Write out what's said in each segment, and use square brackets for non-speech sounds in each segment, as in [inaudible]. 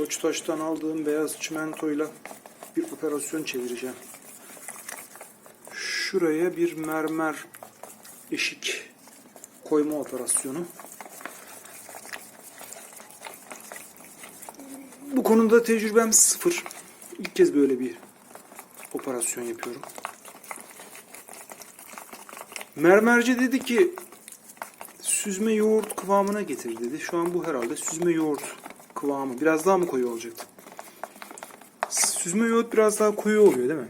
Koçtaş'tan aldığım beyaz çimentoyla bir operasyon çevireceğim. Şuraya bir mermer eşik koyma operasyonu. Bu konuda tecrübem sıfır. İlk kez böyle bir operasyon yapıyorum. Mermerci dedi ki süzme yoğurt kıvamına getir dedi. Şu an bu herhalde süzme yoğurt kıvamı. Biraz daha mı koyu olacaktı? Süzme yoğurt biraz daha koyu oluyor değil mi?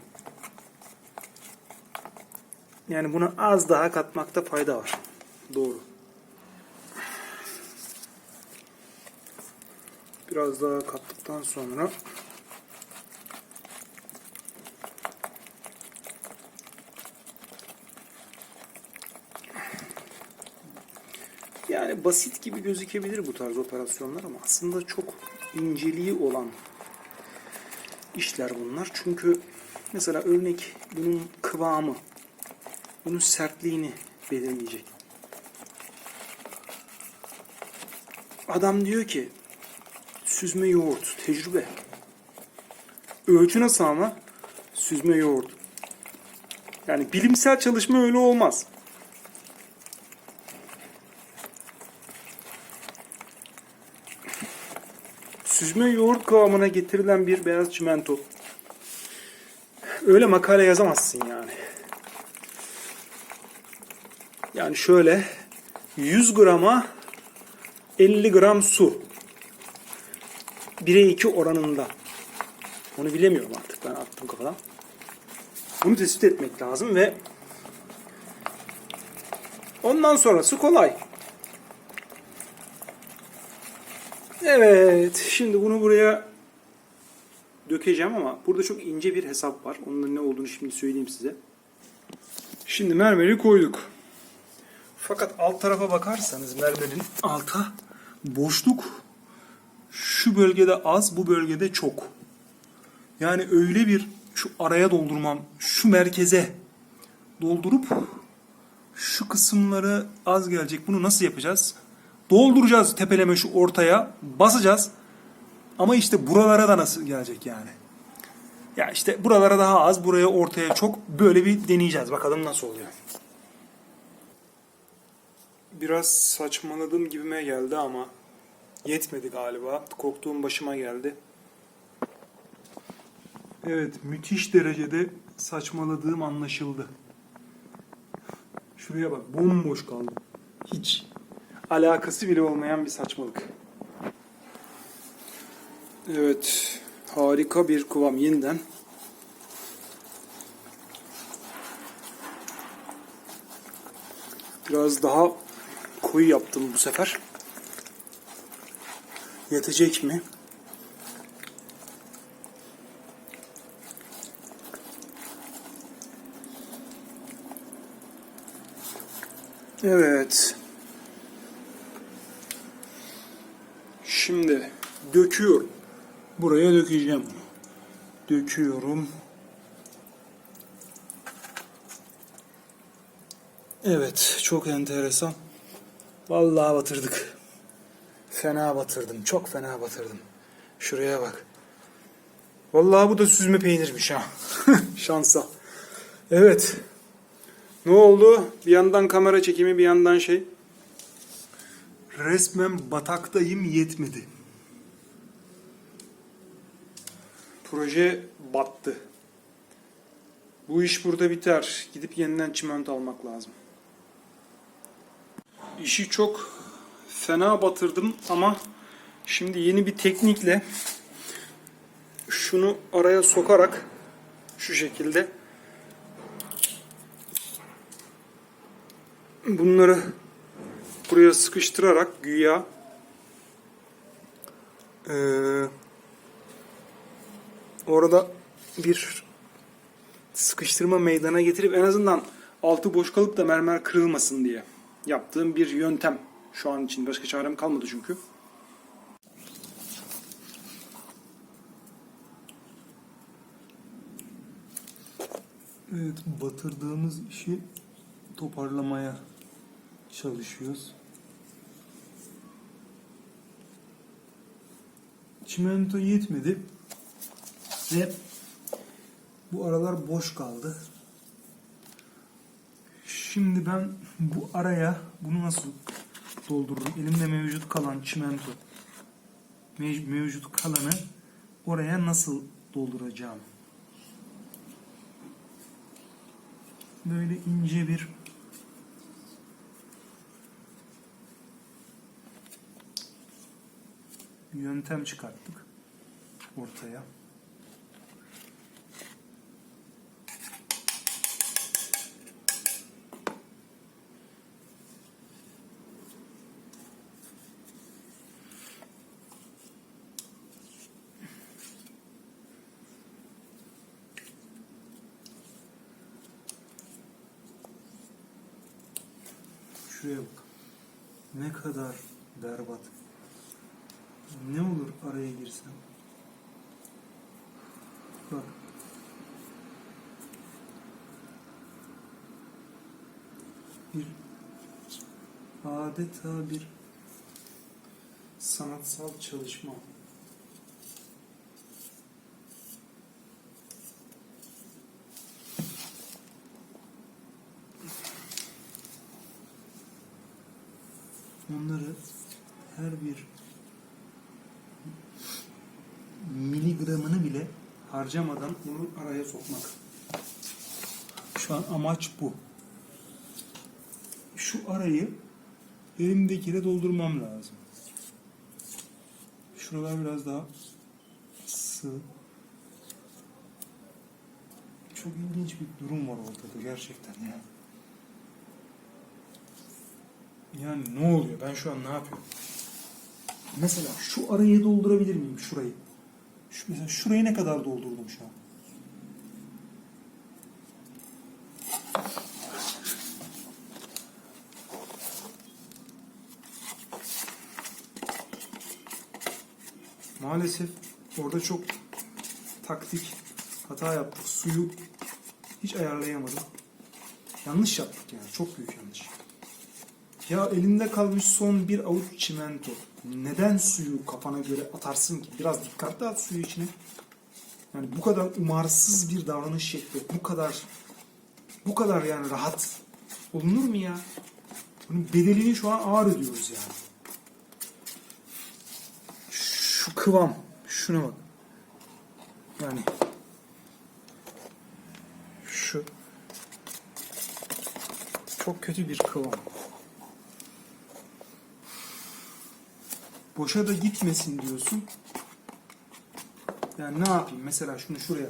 Yani buna az daha katmakta fayda var. Doğru. Biraz daha kattıktan sonra Basit gibi gözükebilir bu tarz operasyonlar ama aslında çok inceliği olan işler bunlar. Çünkü mesela örnek bunun kıvamı, bunun sertliğini belirleyecek. Adam diyor ki süzme yoğurt, tecrübe. Ölçü nasıl ama? Süzme yoğurt. Yani bilimsel çalışma öyle olmaz. Süzme yoğurt kıvamına getirilen bir beyaz çimento. Öyle makale yazamazsın yani. Yani şöyle 100 grama 50 gram su. 1'e 2 oranında. Onu bilemiyorum artık ben attım kafadan. Bunu tespit etmek lazım ve ondan sonrası kolay. Evet, şimdi bunu buraya dökeceğim ama burada çok ince bir hesap var. Onun ne olduğunu şimdi söyleyeyim size. Şimdi mermeri koyduk. Fakat alt tarafa bakarsanız mermerin alta boşluk şu bölgede az, bu bölgede çok. Yani öyle bir şu araya doldurmam, şu merkeze doldurup şu kısımları az gelecek. Bunu nasıl yapacağız? Dolduracağız tepeleme şu ortaya. Basacağız. Ama işte buralara da nasıl gelecek yani. Ya işte buralara daha az, buraya ortaya çok. Böyle bir deneyeceğiz. Bakalım nasıl oluyor. Biraz saçmaladım gibime geldi ama yetmedi galiba. Korktuğum başıma geldi. Evet, müthiş derecede saçmaladığım anlaşıldı. Şuraya bak, bomboş kaldı. Hiç alakası bile olmayan bir saçmalık. Evet, harika bir kıvam yeniden. Biraz daha koyu yaptım bu sefer. Yetecek mi? Evet. Şimdi döküyorum. Buraya dökeceğim. Döküyorum. Evet, çok enteresan. Vallahi batırdık. Fena batırdım, çok fena batırdım. Şuraya bak. Vallahi bu da süzme peynirmiş ha. [laughs] Şansa. Evet. Ne oldu? Bir yandan kamera çekimi, bir yandan şey. Resmen bataktayım yetmedi. Proje battı. Bu iş burada biter. Gidip yeniden çimento almak lazım. İşi çok fena batırdım ama şimdi yeni bir teknikle şunu araya sokarak şu şekilde bunları buraya sıkıştırarak güya eee, orada bir sıkıştırma meydana getirip en azından altı boş kalıp da mermer kırılmasın diye yaptığım bir yöntem. Şu an için başka çarem kalmadı çünkü. Evet, batırdığımız işi toparlamaya çalışıyoruz. çimento yetmedi. Ve bu aralar boş kaldı. Şimdi ben bu araya bunu nasıl doldururum? Elimde mevcut kalan çimento mev- mevcut kalanı oraya nasıl dolduracağım? Böyle ince bir yöntem çıkarttık ortaya. Şuraya bak. Ne kadar berbat. Ne olur araya girsem. Bak. Bir adeta bir sanatsal çalışma. Onları her bir miligramını bile harcamadan bunu araya sokmak. Şu an amaç bu. Şu arayı elimdekiyle doldurmam lazım. Şuralar biraz daha sığ. Çok ilginç bir durum var ortada gerçekten ya. Yani ne oluyor? Ben şu an ne yapıyorum? Mesela şu arayı doldurabilir miyim? Şurayı. Şu, mesela şurayı ne kadar doldurdum şu an? Maalesef orada çok taktik hata yaptık. Suyu hiç ayarlayamadım. Yanlış yaptık yani. Çok büyük yanlış. Ya elinde kalmış son bir avuç çimento. Neden suyu kafana göre atarsın ki? Biraz dikkatli at suyu içine. Yani bu kadar umarsız bir davranış şekli, bu kadar bu kadar yani rahat olunur mu ya? Bunun bedelini şu an ağır ödüyoruz yani. Şu kıvam, şuna bak. Yani şu çok kötü bir kıvam. Boşa da gitmesin diyorsun. Yani ne yapayım? Mesela şunu şuraya.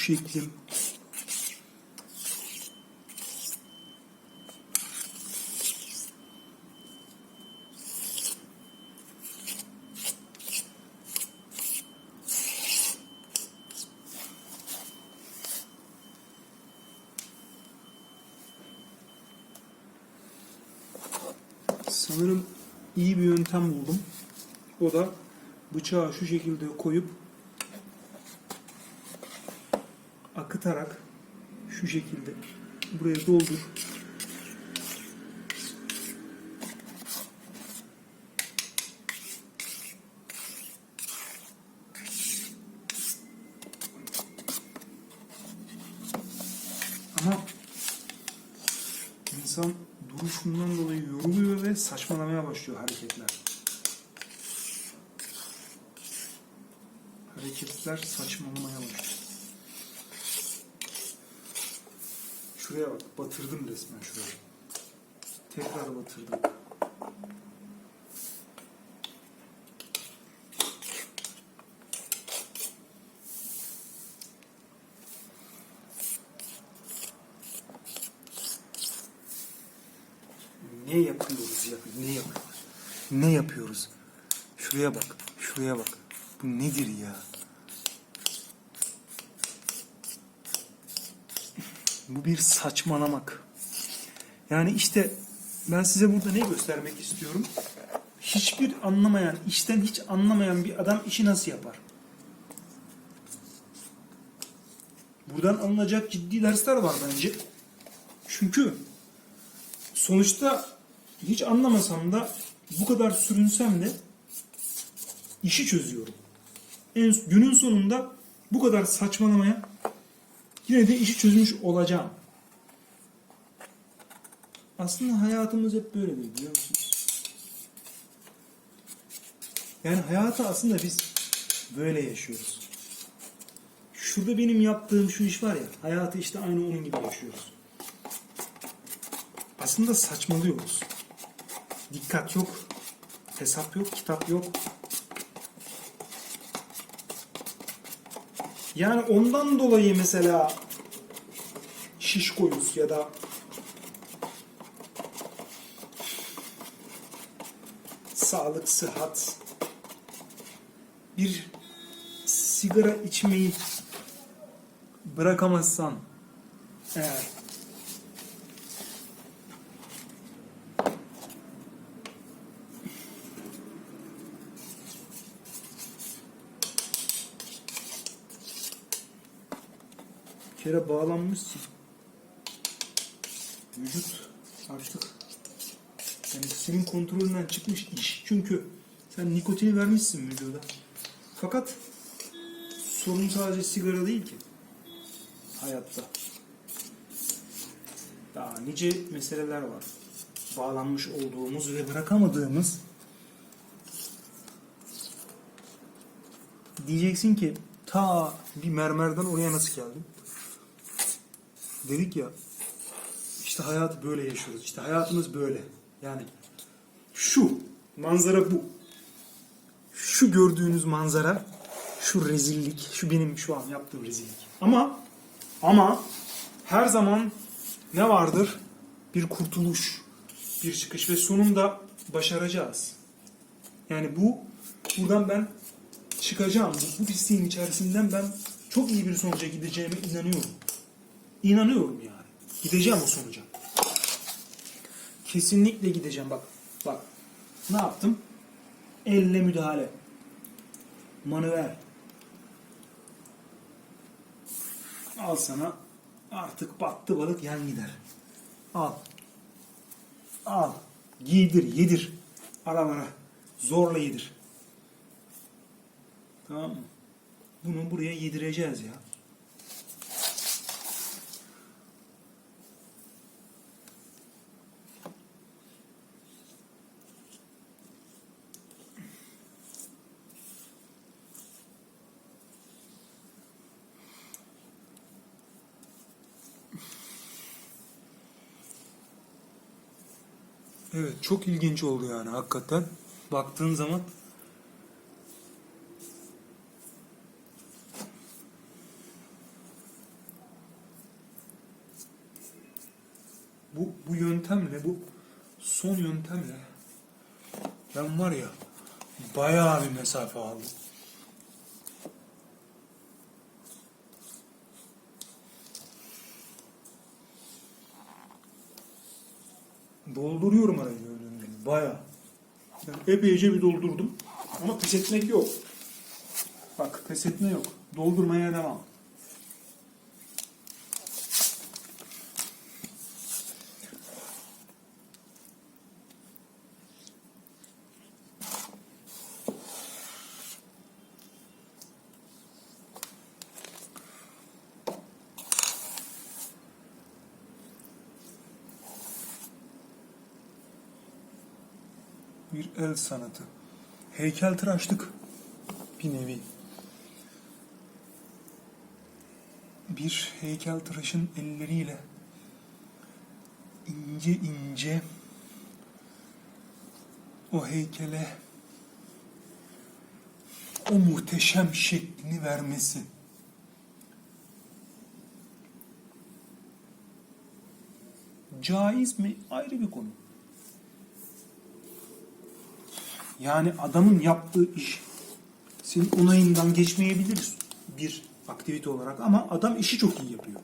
Şeklim sanırım iyi bir yöntem buldum. O da bıçağı şu şekilde koyup akıtarak şu şekilde buraya doldur. Ama insan duruşundan dolayı yoruluyor ve saçmalamaya başlıyor hareketler. Hareketler saçmalamaya başlıyor. Şuraya bak. Batırdım resmen şuraya. Tekrar batırdım. Ne yapıyoruz ya? Ne yapıyoruz? Ne yapıyoruz? Şuraya bak. Şuraya bak. Bu nedir ya? Bu bir saçmalamak. Yani işte ben size burada ne göstermek istiyorum? Hiçbir anlamayan, işten hiç anlamayan bir adam işi nasıl yapar? Buradan alınacak ciddi dersler var bence. Çünkü sonuçta hiç anlamasam da bu kadar sürünsem de işi çözüyorum. En günün sonunda bu kadar saçmalamaya yine de işi çözmüş olacağım. Aslında hayatımız hep böyle değil biliyor musunuz? Yani hayatı aslında biz böyle yaşıyoruz. Şurada benim yaptığım şu iş var ya, hayatı işte aynı onun gibi yaşıyoruz. Aslında saçmalıyoruz. Dikkat yok, hesap yok, kitap yok. Yani ondan dolayı mesela şişkoyuz ya da sağlık, sıhhat, bir sigara içmeyi bırakamazsan eğer bir kere bağlanmışsın vücut artık yani senin kontrolünden çıkmış iş çünkü sen nikotini vermişsin vücuda fakat sorun sadece sigara değil ki hayatta. Daha nice meseleler var. Bağlanmış olduğumuz ve bırakamadığımız. Diyeceksin ki ta bir mermerden oraya nasıl geldim? Dedik ya işte hayatı böyle yaşıyoruz. İşte hayatımız böyle. Yani şu manzara bu. Şu gördüğünüz manzara şu rezillik, şu benim şu an yaptığım rezillik. Ama ama her zaman ne vardır? Bir kurtuluş, bir çıkış ve sonunda başaracağız. Yani bu buradan ben çıkacağım. Bu, pisliğin içerisinden ben çok iyi bir sonuca gideceğime inanıyorum. İnanıyorum yani. Gideceğim o sonuca. Kesinlikle gideceğim bak. Bak. Ne yaptım? Elle müdahale. Manuel. Al sana artık battı balık yan gider. Al. Al. Giydir, yedir. Aralara. Zorla yedir. Tamam mı? Bunu buraya yedireceğiz ya. Evet çok ilginç oldu yani hakikaten. Baktığın zaman bu, bu yöntemle bu son yöntemle ben var ya bayağı bir mesafe aldım. Dolduruyorum arayı gördüğün gibi. Bayağı. Yani epeyce bir doldurdum. Ama pes etmek yok. Bak pes etme yok. Doldurmaya devam. Bir el sanatı. Heykeltıraşlık bir nevi. Bir heykeltıraşın elleriyle ince ince o heykele o muhteşem şeklini vermesi. Caiz mi? Ayrı bir konu. Yani adamın yaptığı iş senin onayından geçmeyebilir bir aktivite olarak ama adam işi çok iyi yapıyor.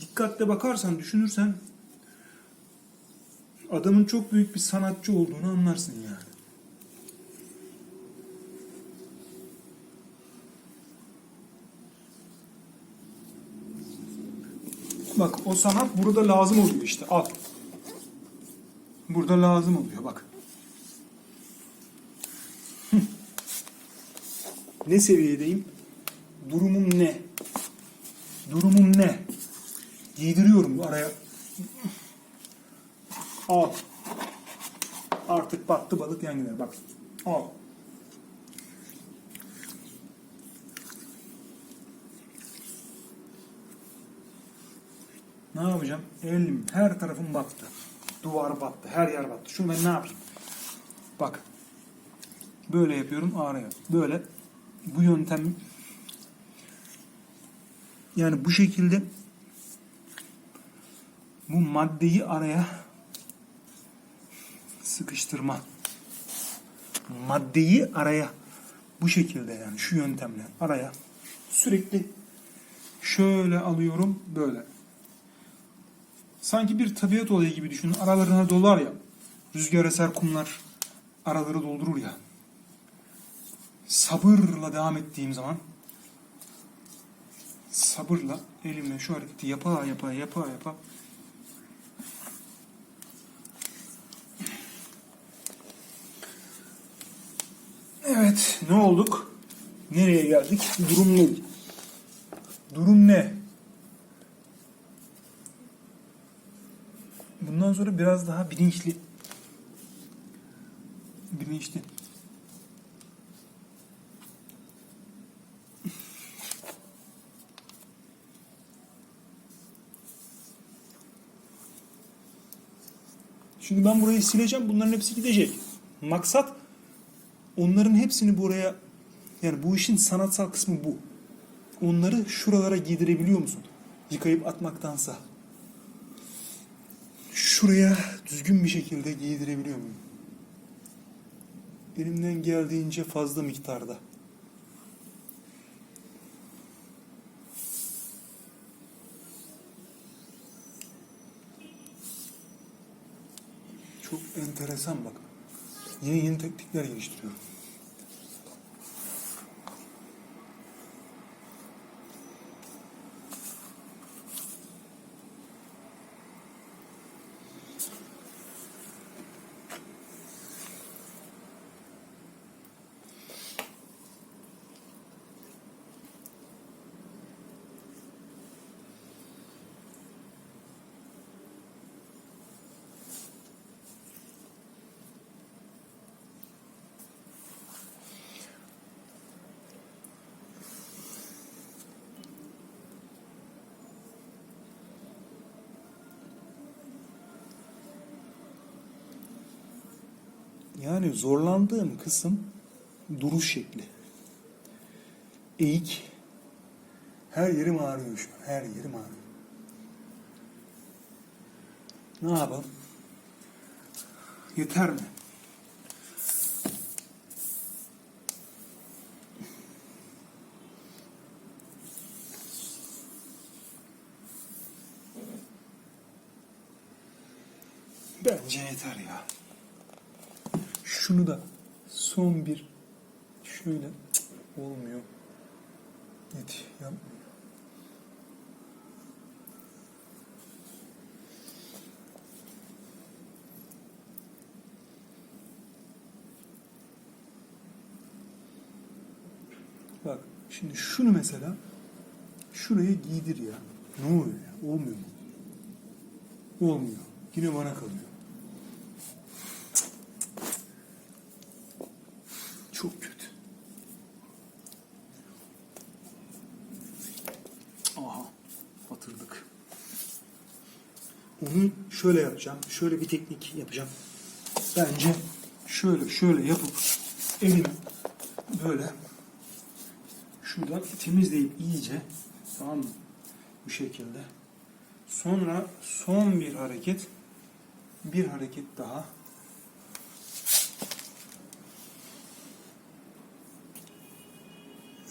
Dikkatle bakarsan, düşünürsen adamın çok büyük bir sanatçı olduğunu anlarsın yani. Bak o sanat burada lazım oluyor işte. Al. Burada lazım oluyor bak. Ne seviyedeyim? Durumum ne? Durumum ne? Giydiriyorum araya. Al. Artık battı balık yan gider. Bak. Al. Ne yapacağım? Elim, her tarafım battı. Duvar battı, her yer battı. Şunu ben ne yapayım? Bak. Böyle yapıyorum araya. Böyle. Bu yöntem yani bu şekilde bu maddeyi araya sıkıştırma. Maddeyi araya bu şekilde yani şu yöntemle araya sürekli şöyle alıyorum böyle. Sanki bir tabiat olayı gibi düşünün. Aralarına dolar ya. Rüzgar eser kumlar araları doldurur ya. Sabırla devam ettiğim zaman sabırla elimle şu hareketi yapa yapa yapa yapa Evet, ne olduk? Nereye geldik? Durum ne? Durum ne? Bundan sonra biraz daha bilinçli. Bilinçli. Şimdi ben burayı sileceğim. Bunların hepsi gidecek. Maksat onların hepsini buraya yani bu işin sanatsal kısmı bu. Onları şuralara giydirebiliyor musun? Yıkayıp atmaktansa. Şuraya düzgün bir şekilde giydirebiliyor muyum? Elimden geldiğince fazla miktarda. Çok enteresan bak. Yeni yeni teknikler geliştiriyorum. Yani zorlandığım kısım duruş şekli. Eğik. Her yerim ağrıyor şu. Her yerim ağrıyor. Ne yapalım? Yeter mi? Bence yeter ya. Şunu da son bir şöyle Cık, olmuyor. Git yapmıyor. Bak şimdi şunu mesela şuraya giydir ya. Ne oluyor ya? Olmuyor mu? Olmuyor. Yine bana kalıyor. şöyle yapacağım. Şöyle bir teknik yapacağım. Bence şöyle şöyle yapıp elimi böyle şuradan temizleyip iyice tamam mı? Bu şekilde. Sonra son bir hareket bir hareket daha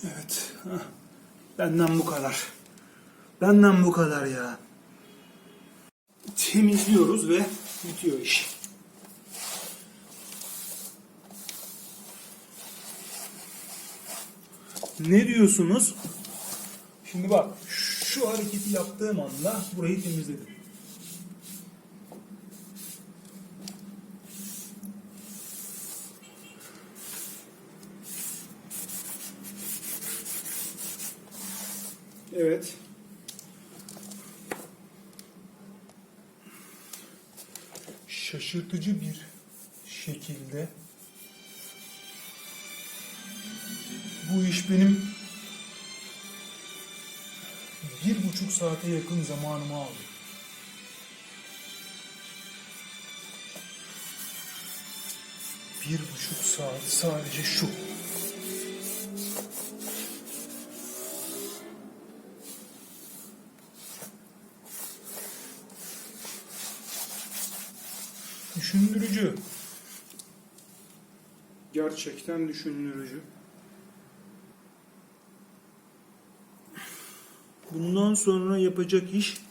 Evet. Heh. Benden bu kadar. Benden bu kadar ya. Temizliyoruz ve bitiyor iş. Ne diyorsunuz? Şimdi bak şu hareketi yaptığım anda burayı temizledim. Evet. Şaşırtıcı bir şekilde bu iş benim bir buçuk saate yakın zamanımı aldı. Bir buçuk saat sadece şu. Düşündürücü. Gerçekten düşündürücü. Bundan sonra yapacak iş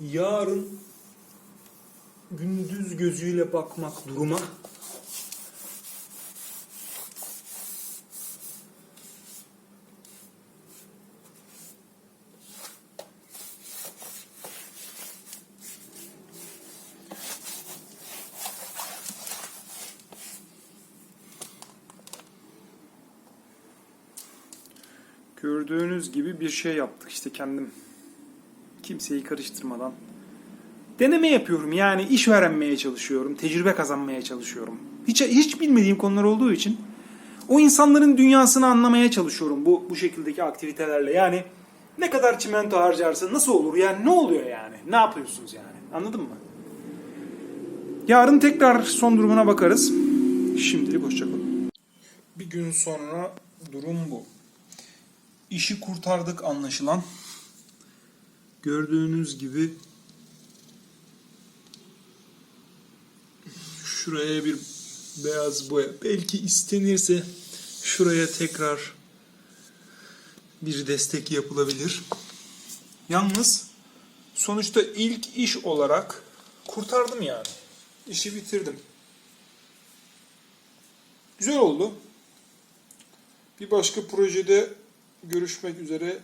yarın gündüz gözüyle bakmak duruma. Gördüğünüz gibi bir şey yaptık işte kendim. Kimseyi karıştırmadan. Deneme yapıyorum yani iş öğrenmeye çalışıyorum, tecrübe kazanmaya çalışıyorum. Hiç hiç bilmediğim konular olduğu için o insanların dünyasını anlamaya çalışıyorum bu bu şekildeki aktivitelerle. Yani ne kadar çimento harcarsa nasıl olur yani ne oluyor yani? Ne yapıyorsunuz yani? Anladın mı? Yarın tekrar son durumuna bakarız. Şimdilik hoşçakalın. Bir gün sonra durum bu. İşi kurtardık anlaşılan. Gördüğünüz gibi şuraya bir beyaz boya belki istenirse şuraya tekrar bir destek yapılabilir. Yalnız sonuçta ilk iş olarak kurtardım yani. İşi bitirdim. Güzel oldu. Bir başka projede görüşmek üzere.